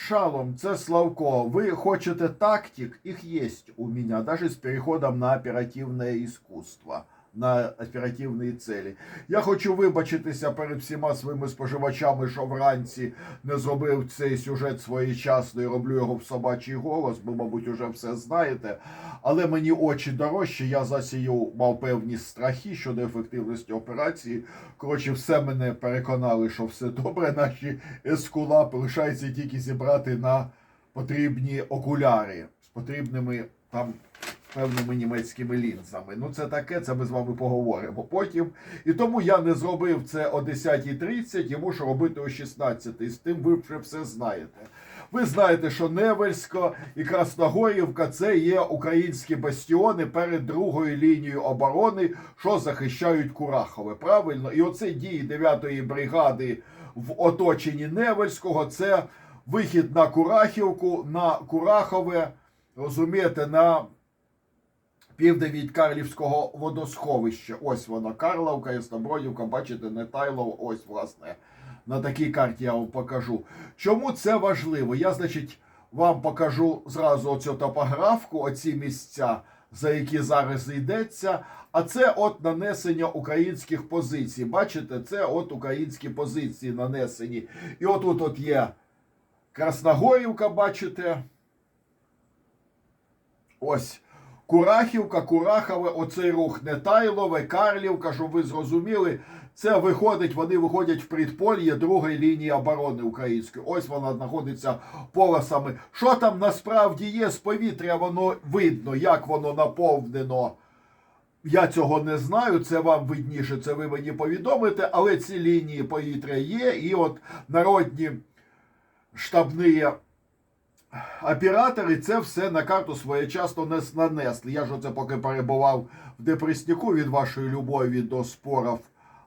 Шалом, це Славко. Ви хочете тактик? Их есть у меня, даже с переходом на оперативное искусство, на оперативні цілі. Я хочу вибачитися перед всіма своїми споживачами, що вранці не зробив цей сюжет своєчасно і роблю його в собачий голос, бо, мабуть, уже все знаєте. Але мені очі дорожчі, я засію мав певні страхи щодо ефективності операції. Коротше, все мене переконали, що все добре. Наші ескулапи лишається тільки зібрати на потрібні окуляри з потрібними там певними німецькими лінзами. Ну, це таке, це ми з вами поговоримо потім. І тому я не зробив це о 10.30 і мушу робити о 16.00. З тим ви вже все знаєте. Ви знаєте, що Невельсько і Красногорівка це є українські бастіони перед другою лінією оборони, що захищають Курахове. Правильно? І оце дії 9-ї бригади в оточенні Невельського. Це вихід на Курахівку, на Курахове, розумієте, на південь від Карлівського водосховища. Ось воно, Карловка, Яснобродівка, бачите, не Тайлов, ось, власне, на такій карті я вам покажу. Чому це важливо? Я, значить, вам покажу зразу оцю топографку, оці місця, за які зараз йдеться. А це от нанесення українських позицій. Бачите, це от українські позиції нанесені. І отут от є Красногорівка, бачите. Ось. Курахівка, Курахове, оцей рух Нетайлове, Карлівка, щоб ви зрозуміли, це виходить, вони виходять в предпольє другої лінії оборони української. Ось вона знаходиться полосами. Що там насправді є з повітря, воно видно, як воно наповнено. Я цього не знаю, це вам видніше, це ви мені повідомите, але ці лінії повітря є, і от народні штабні оператори це все на карту своєчасно не нанесли. Я ж оце поки перебував в депресняку від вашої любові до спорів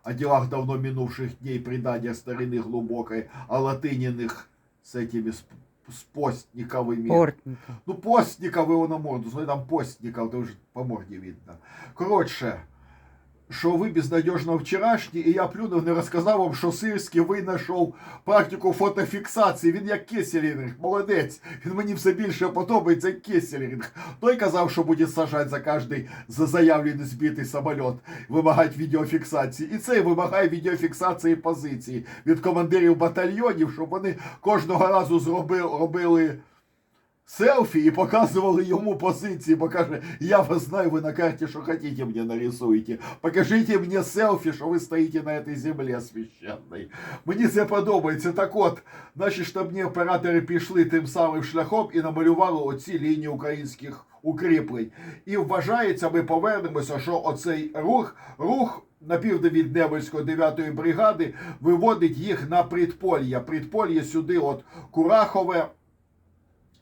о ділах давно минувших дней, предання старини глубокої, о латиняних з этими сп- з постниковими. Портника. Ну, постниковый его на морду, смотри, там постников, это уже по морде видно. Коротше, що ви безнадежно вчорашні, і я плюнув, не розказав вам, що Сирський винайшов практику фотофіксації. Він як Кеселінг, молодець. Він мені все більше подобається, як Кеселінг. Той казав, що буде сажати за кожний за заявлений збитий самоліт, вимагати відеофіксації. І цей вимагає відеофіксації позиції від командирів батальйонів, щоб вони кожного разу зробили, робили селфі і показували йому позиції, бо каже, я вас знаю, ви на карті, що хотите мне нарисуєте. Покажите мені селфі, що ви стоїте на цій землі священній. Мені це подобається. Так от, наші штабні оператори пішли тим самим шляхом і намалювали оці лінії українських укріплень. І вважається, ми повернемося, що оцей рух, рух на південь від Невельської 9-ї бригади виводить їх на предполья. Предполье сюди, от Курахове.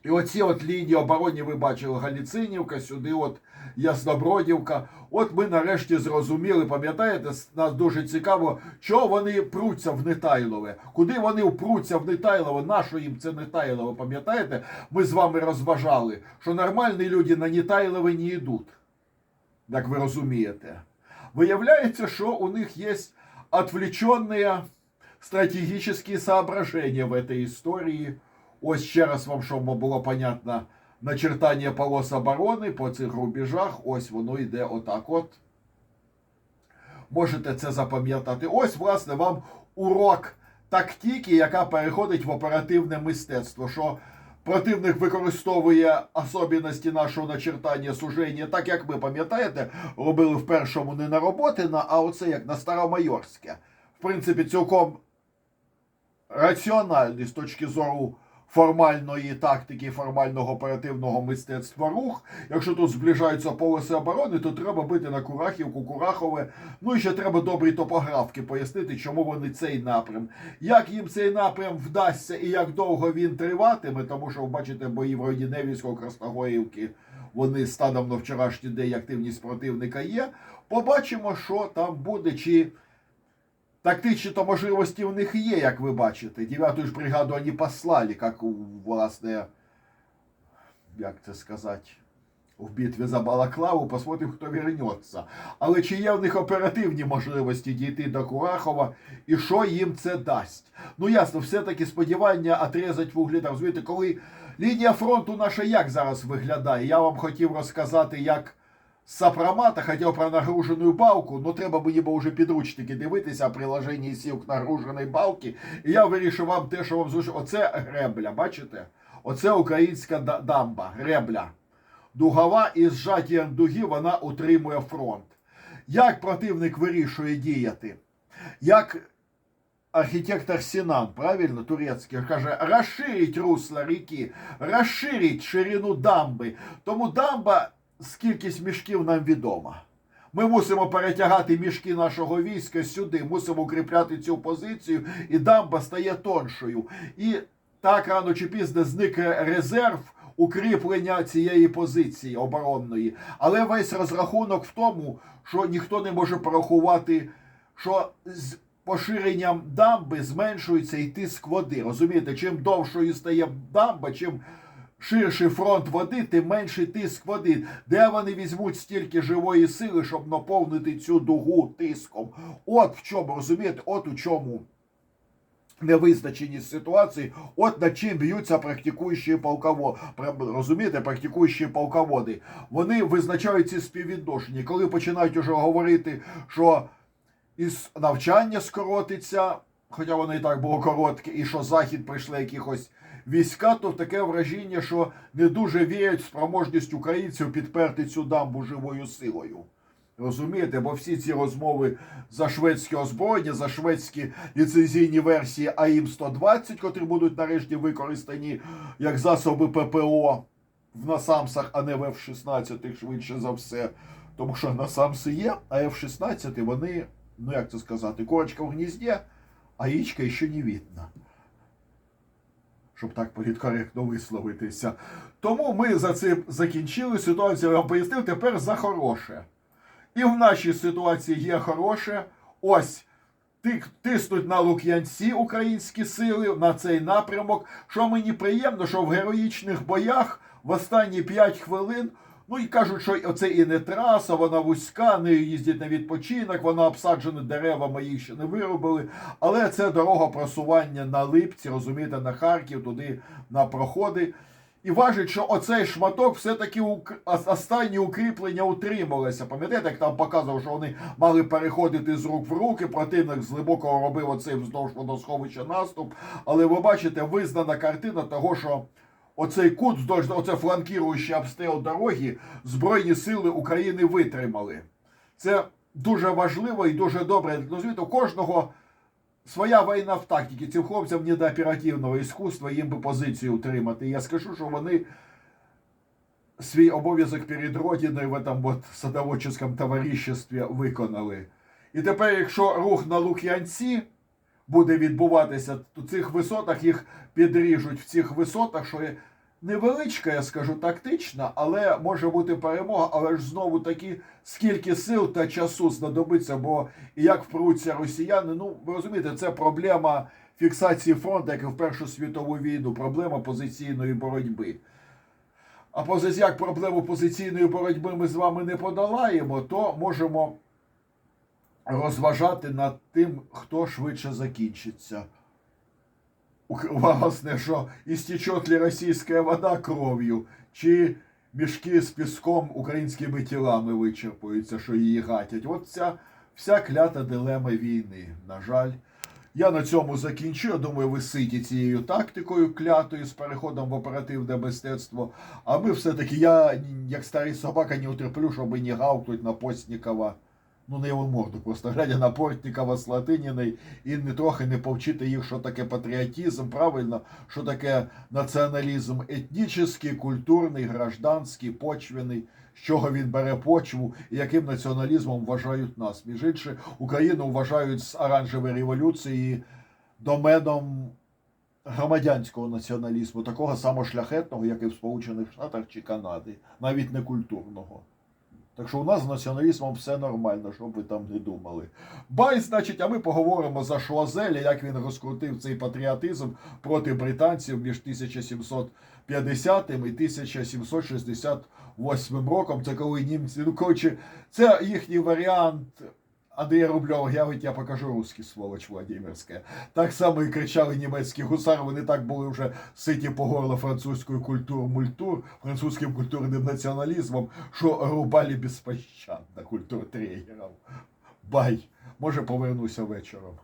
І оці от лінії оборонні ви бачили Галіцинівка, сюди от Яснобродівка. От ми нарешті зрозуміли, пам'ятаєте, нас дуже цікаво, чого вони пруться в Нетайлове. Куди вони впруться в Нетайлове? Нащо їм це Нетайлове? Пам'ятаєте? Ми з вами розважали, що нормальні люди на Нетайлове не йдуть. Як ви розумієте. Виявляється, що у них є отвлеченные стратегические соображения в этой історії. Ось ще раз вам, щоб було понятно, начертання полос оборони по цих рубежах. Ось воно йде отак от. Можете це запам'ятати. Ось, власне, вам урок тактики, яка переходить в оперативне мистецтво. Що противник використовує особливості нашого начертання суження, так як ми пам'ятаєте, робили в першому не на Роботина, а оце як на Старомайорське. В принципі, цілком раціональний з точки зору формальної тактики, формального оперативного мистецтва рух. Якщо тут зближаються полоси оборони, то треба бити на Курахівку, Курахове. Ну і ще треба добрі топографки пояснити, чому вони цей напрям. Як їм цей напрям вдасться і як довго він триватиме, тому що ви бачите бої в районі Невільського, Красногорівки. Вони станом на вчорашній день активність противника є. Побачимо, що там буде, чи Тактичні можливості в них є, як ви бачите. Дев'яту ж бригаду вони послали, як власне, як це сказати, в битві за Балаклаву, посмотрим, хто вернеться. Але чи є в них оперативні можливості дійти до Курахова і що їм це дасть? Ну ясно, все-таки сподівання отрізати вуглі. Там, розумієте, коли лінія фронту наша як зараз виглядає? Я вам хотів розказати, як сапромата хотів про нагружену балку, ну треба мені було вже підручники дивитися, приложення сіл к нагруженої балки. І я вирішив вам те, що вам зручно. Оце гребля, бачите? Оце українська дамба, гребля. Дугова і зжаттям дуги вона утримує фронт. Як противник вирішує діяти? Як архітектор Сінан, правильно, турецький, каже, розширить русло ріки, розширить ширину дамби. Тому дамба з кількість мішків нам відома. Ми мусимо перетягати мішки нашого війська сюди, мусимо укріпляти цю позицію, і дамба стає тоншою. І так рано чи пізно зникне резерв укріплення цієї позиції оборонної. Але весь розрахунок в тому, що ніхто не може порахувати, що з поширенням дамби зменшується і тиск води. Розумієте, чим довшою стає дамба, чим ширший фронт води, тим менший тиск води. Де вони візьмуть стільки живої сили, щоб наповнити цю дугу тиском? От в чому, розумієте, от у чому невизначеність ситуації, от над чим б'ються практикуючі полководи. Розумієте, практикуючі полководи. Вони визначають ці співвідношення. Коли починають уже говорити, що навчання скоротиться, хоча воно і так було коротке, і що захід прийшли якихось війська, то таке враження, що не дуже вірять в спроможність українців підперти цю дамбу живою силою. Розумієте, бо всі ці розмови за шведське озброєння, за шведські ліцензійні версії АІМ-120, котрі будуть нарешті використані як засоби ППО в насамсах, а не в F-16 швидше за все. Тому що насамси є, а F-16 вони, ну як це сказати, корочка в гнізді, а яичка ще не видно. Щоб так політкоректно висловитися. Тому ми за цим закінчили ситуацію, я вам пояснив, тепер за хороше. І в нашій ситуації є хороше. Ось тиснуть на Лук'янці українські сили на цей напрямок. Що мені приємно, що в героїчних боях в останні 5 хвилин. Ну і кажуть, що оце і не траса, вона вузька, нею їздять на відпочинок, вона обсаджена деревами, їх ще не виробили. Але це дорога просування на Липці, розумієте, на Харків, туди на проходи. І важить, що оцей шматок все-таки ос- останні укріплення утрималися. Пам'ятаєте, як там показував, що вони мали переходити з рук в руки, противник з глибокого робив оцей вздовж водосховища наступ. Але ви бачите, визнана картина того, що оцей кут, вздовж, оце фланкіруючий обстріл дороги, Збройні сили України витримали. Це дуже важливо і дуже добре. Ну, у кожного своя війна в тактиці. Цим хлопцям не до оперативного іскусства їм би позицію утримати. Я скажу, що вони свій обов'язок перед Родиною в этом вот садоводческом товаришестві виконали. І тепер, якщо рух на Лук'янці буде відбуватися, то цих висотах їх підріжуть в цих висотах, що невеличка, я скажу, тактична, але може бути перемога, але ж знову таки, скільки сил та часу знадобиться, бо як впруться росіяни, ну ви розумієте, це проблема фіксації фронту, як і в Першу світову війну, проблема позиційної боротьби. А поза- як проблему позиційної боротьби ми з вами не подолаємо, то можемо розважати над тим, хто швидше закінчиться. Власне, що істечет ли російська вода кров'ю, чи мішки з піском українськими тілами вичерпуються, що її гатять. От ця вся клята дилема війни. На жаль. Я на цьому закінчу. Я думаю, ви ситі цією тактикою клятою з переходом в оперативне мистецтво. А ми все-таки, я, як старий собака, не утерплю, щоб не гавкнуть на Постнікова. Ну, не його морду, просто глядя на Портнікова з Латиніної і не трохи не повчити їх, що таке патріотизм, правильно, що таке націоналізм етнічний, культурний, гражданський, почвений, з чого він бере почву і яким націоналізмом вважають нас. Між іншим, Україну вважають з оранжевої революції доменом громадянського націоналізму, такого само шляхетного, як і в Сполучених Штатах чи Канаді, навіть не культурного. Так що у нас з націоналізмом все нормально, щоб ви там не думали. Бай, значить, а ми поговоримо за Шуазеля, як він розкрутив цей патріотизм проти британців між 1750 і 1768 роком. Це коли німці, ну коротше, це їхній варіант. Андрія Рубльова, я ведь я покажу русский сволоч Владимирське. Так само і кричали німецькі гусари, вони так були вже ситі по горло французькою культур мультур, французьким культурним націоналізмом, що рубали безпощадно культуртрегерів. Бай, може повернуся вечором.